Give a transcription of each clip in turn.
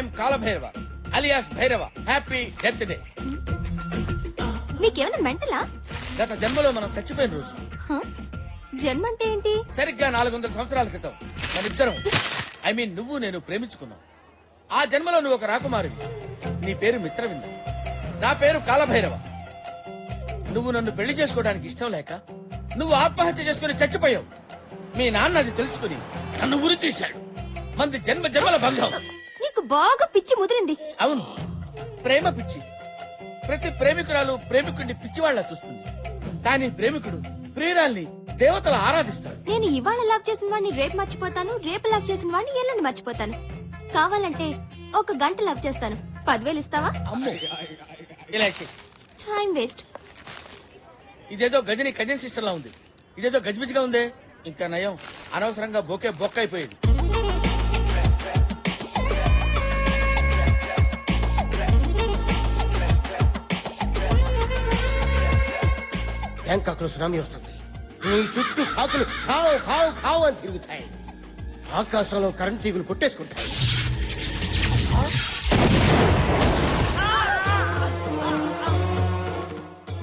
I'm Kalabhairava alias Bhairava. Happy death day మీకేమైనా మెంటలా? గత జన్మలో మనం చచ్చిపోయిన రోజు? జన్మ అంటే ఏంటి? సరిగ్గా నాలుగు వందల సంవత్సరాల క్రితం మన ఇద్దరం ఐ మీన్ నువ్వు నేను ప్రేమించుకున్నాం. ఆ జన్మలో నువ్వు ఒక రాకుమారివి. నీ పేరు మిత్రవింద. నా పేరు కాలభైరవ. నువ్వు నన్ను పెళ్ళి చేసుకోవడానికి ఇష్టం లేక నువ్వు ఆత్మహత్య చేసుకుని చచ్చిపోయావు. మీ నాన్న అది తెలుసుకుని నన్ను ఉరి తీశాడు. మంది జన్మ జన్మల బంధం. బాగా పిచ్చి ముదిరింది. అవును. ప్రేమ పిచ్చి. ప్రతి ప్రేమికురాలు ప్రేమికుడిని పిచ్చివాళ్ళా చూస్తుంది. కానీ ప్రేమికుడు ప్రియురాల్ని దేవతల ఆరాధిస్తాడు. నేను ఇవాళ లవ్ చేసిన వాడిని రేపు మర్చిపోతాను రేపు లవ్ చేసిన వాడిని ఎల్లుండి మర్చిపోతాను. కావాలంటే ఒక గంట లవ్ చేస్తాను. పదివేలు ఇస్తావా? అమ్మో. ఇలా చెయ్. Time waste. ఇదేదో గజని కజన్ సిస్టర్ లా ఉంది. ఇదేదో గజిబిజిగా ఉందే. ఇంకా నయం. అనవసరంగా బొకే బొక్క అయిపోయేది బ్యాంకాక్లో సునామీ వస్తుంది. నీ చుట్టూ కాకులు కావు కావు కావు అని తిరుగుతాయి. ఆకాశంలో కరెంట్ తీగులు కొట్టేసుకుంటాయి.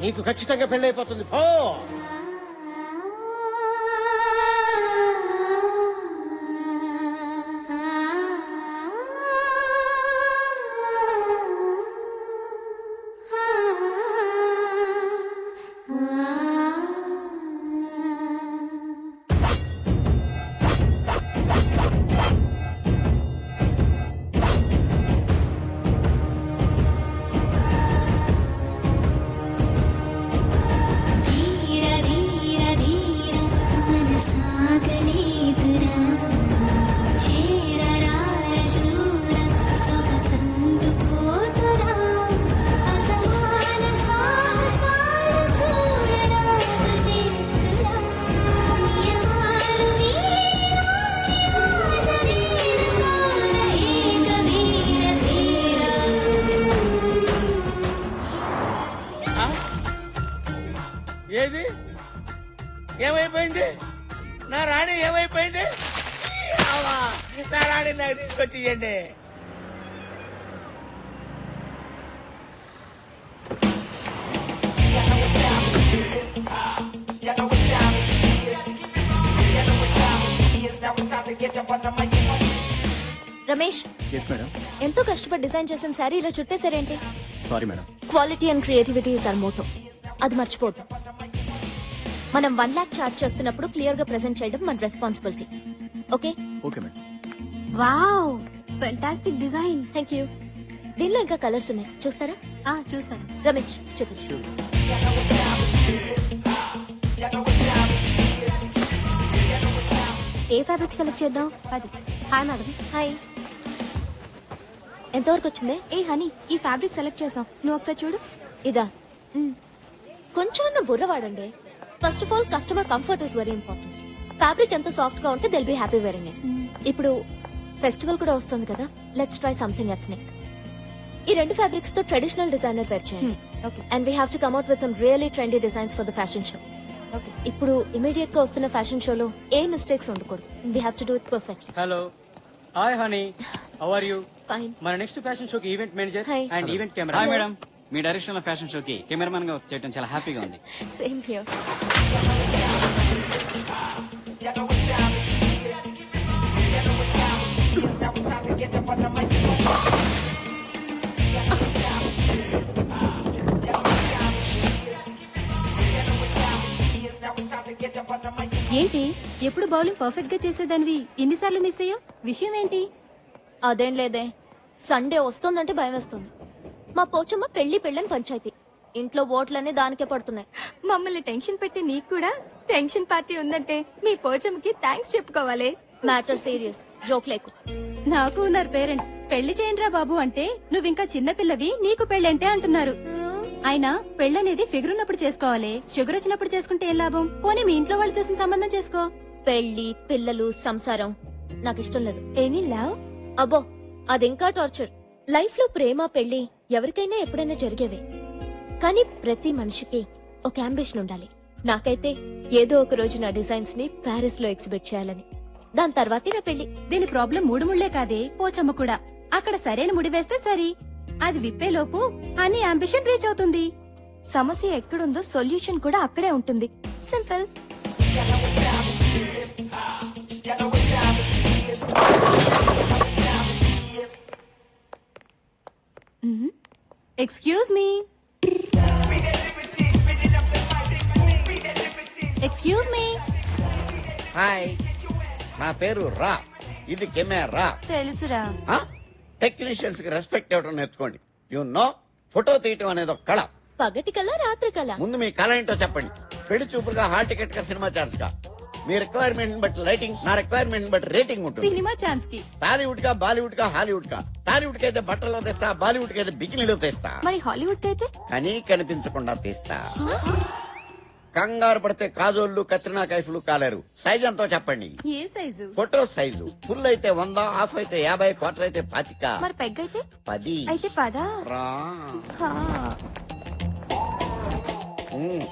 నీకు ఖచ్చితంగా పెళ్ళైపోతుంది. పో! తీసుకొచ్చి ఇవ్వండి రమేష్ ఎస్ మేడం ఎంతో కష్టపడి డిజైన్ చేసిన శారీ ఇలా చుట్టేసారేంటి sorry madam quality and creativity is our motto అది మర్చిపోద్దు మనం వన్ లాక్ చార్జ్ చేస్తున్నప్పుడు క్లియర్గా ప్రెజెంట్ చేయడం మన responsibility okay okay madam wow fantastic design thank you దీనిలో ఇంకా కలర్స్ ఉన్నాయి. చూస్తారా? ఆ చూస్తాను. రమేష్ చూపించు ఏ ఫ్యాబ్రిక్ సెలెక్ట్ చేద్దాం? అది. హాయ్ మేడం హాయ్ ఎంతవరకు వచ్చింది? ఏ హనీ ఈ ఫ్యాబ్రిక్ సెలెక్ట్ చేసాం నువ్వు ఒకసారి చూడు. ఇదా. కొంచెం బుర్ర వాడండి. First of all customer comfort is very important fabric ఎంత సాఫ్ట్గా ఉంటే దిల్ బి హ్యాపీ వేరింగ్ ఇప్పుడు ఫెస్టివల్ కూడా వస్తుంది కదా. లెట్స్ ట్రై సంథింగ్ ఎథనిక్ ఈ రెండు ఫ్యాబ్రిక్స్తో ట్రెడిషనల్ డిజైనర్ పేర్ చేయండి. And we have to come out with some really trendy designs for the fashion show ఇప్పుడు ఇమీడియట్గా వస్తున్న ఫ్యాషన్ షోలో ఏ మిస్టేక్స్ ఉండకూడదు. We have to do it perfect hello hi honey how are you fine మన next fashion షోకి event manager. And event camera hi madam మీ డైరెక్షన్లో fashion షోకి కెమెరామన్గా చేయడం చాలా హ్యాపీగా ఉంది. సేమ్ హియర్ ఏంటి? ఎప్పుడు బౌలింగ్ పర్ఫెక్ట్గా చేసేదానివి ఇన్నిసార్లు మిస్ అయ్యా విషయం ఏంటి? అదేం లేదే. సండే వస్తుందంటే భయం వేస్తుంది. మా పోచమ్మ పెళ్ళి పెళ్ళని పంచాయతీ. ఇంట్లో ఓట్లన్నీ దానికే పడుతున్నాయి. మమ్మల్ని టెన్షన్ పెట్టి నీకు కూడా టెన్షన్ పార్టీ ఉందంటే మీ పోచమ్మకి థ్యాంక్స్ చెప్పుకోవాలి. Matter serious. జోక్ లేకు. నాకు ఉన్నారు పేరెంట్స్. పెళ్ళి చేయండిరా బాబు అంటే నువ్వు ఇంకా చిన్న పిల్లవి నీకు పెళ్ళంటే అంటున్నారు. అయినా పెళ్ళనేది ఫిగర్ ఉన్నప్పుడు చేసుకోవాలి. షుగర్ వచ్చినప్పుడు చేసుకుంటే ఏం లాభం? పోనీ మీ ఇంట్లో వాళ్ళు చూసిన సంబంధం చేసుకో. పెళ్ళి పిల్లలు సంసారం. నాకు ఇష్టం లేదు. ఏమీ లవ్? అబ్బో అదింకా టార్చర్. లైఫ్లో ప్రేమ పెళ్ళి ఎవరికైనా ఎప్పుడైనా జరిగేవే. కానీ ప్రతి మనిషికి ఒక అంబిషన్ ఉండాలి. నాకైతే ఏదో ఒక రోజు నా డిజైన్స్ని ప్యారిస్లో ఎగ్జిబిట్ చేయాలని. దాని తర్వాతే నా పెళ్ళి దీని ప్రాబ్లం మూడు ముళ్ళే కాదే పోచమ్మ కూడా. అక్కడ సరైన ముడి వేస్తే సరి. అది విప్పే లోపు అని అంబిషన్ రీచ్ అవుతుంది. సమస్య ఎక్కడుందో సొల్యూషన్ కూడా అక్కడే ఉంటుంది. Simple excuse me excuse me hi నా పేరు రా. ఇది కెమెరా. తెలుసురా. టెక్నీషియన్స్కి రెస్పెక్ట్ ఇవ్వడం నేర్చుకోండి. యు నో ఫోటో తీయటం అనేది ఒక కళ. పగటి కల్లా రాత్రి కల్లా ముందు మీ కళ ఏంటో చెప్పండి. పెళ్ళి చూపులుగా హాల్ టికెట్గా సినిమా ఛాన్స్గా. మీ రిక్వైర్మెంట్ బట్టి లైటింగ్ నా రిక్వైర్మెంట్ బట్టి రేటింగ్ ఉంటుంది. సినిమా ఛాన్స్కి. టాలీవుడ్గా బాలీవుడ్గా హాలీవుడ్గా టాలీవుడ్కి అయితే బట్టలు తెస్తా బాలీవుడ్కి అయితే బికినీలు తెస్తా? మరి హాలీవుడ్ అయితే? కానీ కనిపించకుండా తీస్తా. కంగారు పడితే కాజోళ్ళు కత్రినా కైఫ్లు కాలేరు. సైజ్ ఎంతో చెప్పండి. ఏ సైజు? Photo size. ఫుల్ అయితే వంద హాఫ్ అయితే యాభై క్వార్టర్ అయితే పాతిక. మరి పెగ్ అయితే పది. అయితే పదా? రా. ఉమ్,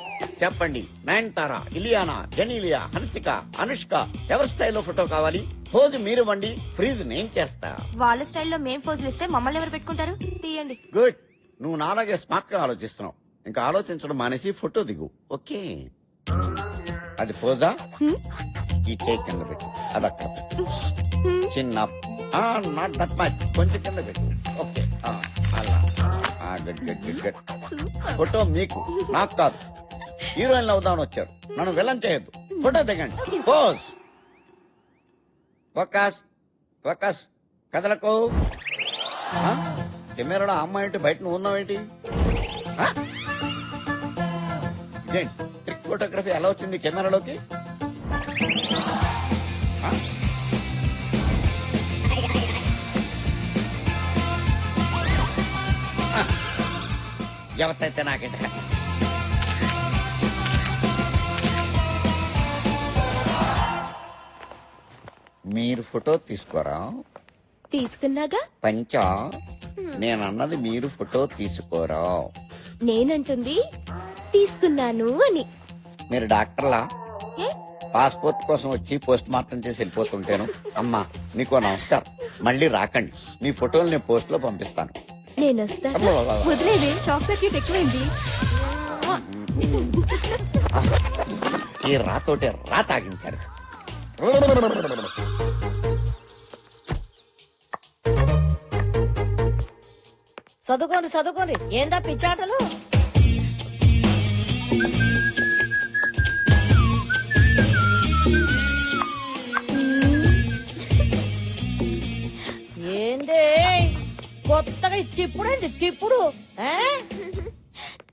చెప్పండి. నయన్తారా ఇలియానా జెనీలియా హన్సిక అనుష్క ఎవరి స్టైల్లో ఫోటో కావాలి? పోజు మీరు వండి ఫ్రీజ్ నేను చేస్తా. వాళ్ళ స్టైల్లో మేం ఫోజులు ఇస్తే మమ్మల్ని ఎవరు పెట్టుకుంటారు? తీయండి. గుడ్. నువ్వు నాలాగే స్మార్ట్గా ఆలోచిస్తున్నావు. ఇంకా ఆలోచించడం మానేసి ఫోటో దిగు. ఓకే. అది పోజా? ఈ టేక్ కింద పెట్టు. అది అక్కడ పెట్టు. చిన్న నాట్ దట్ మచ్ కొంచెం కింద పెట్టు. ఓకే. అలా. Good good good good photo మీకు. నాకు కాదు. హీరోయిన్ అవుదామని వచ్చారు. నన్ను విలన్ చేయొద్దు. ఫోటో దిగండి. పోజ్. ఫోకస్. ఫోకస్. కదలకు? కెమెరాలో అమ్మాయి బయట నువ్వు ఉన్నావేంటి? ఇదేంటి ట్రిక్ ఫోటోగ్రఫీ ఎలా వచ్చింది కెమెరాలోకి. ఎవరితైతే నాకేంట మీరు ఫోటో తీసుకోరా? తీసుకున్నాగా? పంచా? నేనన్నది మీరు ఫోటో తీసుకోరా? నేనంటుంది. తీసుకున్నాను అని. మీరు డాక్టర్లా? ఏ? పాస్పోర్ట్ కోసం వచ్చి పోస్ట్ మార్టం చేసి వెళ్ళిపోతుంటాను. అమ్మా నీకో నమస్కారం. మళ్ళీ రాకండి. మీ ఫోటోలు నేను పోస్ట్లో పంపిస్తాను. నేను వదిలేదే ఎక్కువైంది. ఈ రాతోటే రా తాగించారు. చదువుకోండి చదువుకోండి. ఏందా పిచ్చాటలు? కొత్తగా తిప్పుడేంది తిప్పుడు ఆ?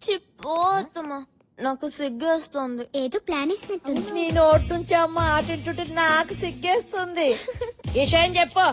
చిపోతమ్మా నాకు సిగ్గేస్తుంది. ఏదో ప్లాన్ వేసినట్టుంది. నీ నోటి నుంచి అమ్మ ఆటింటుంటే నాకు సిగ్గేస్తుంది. విషయం చెప్పు.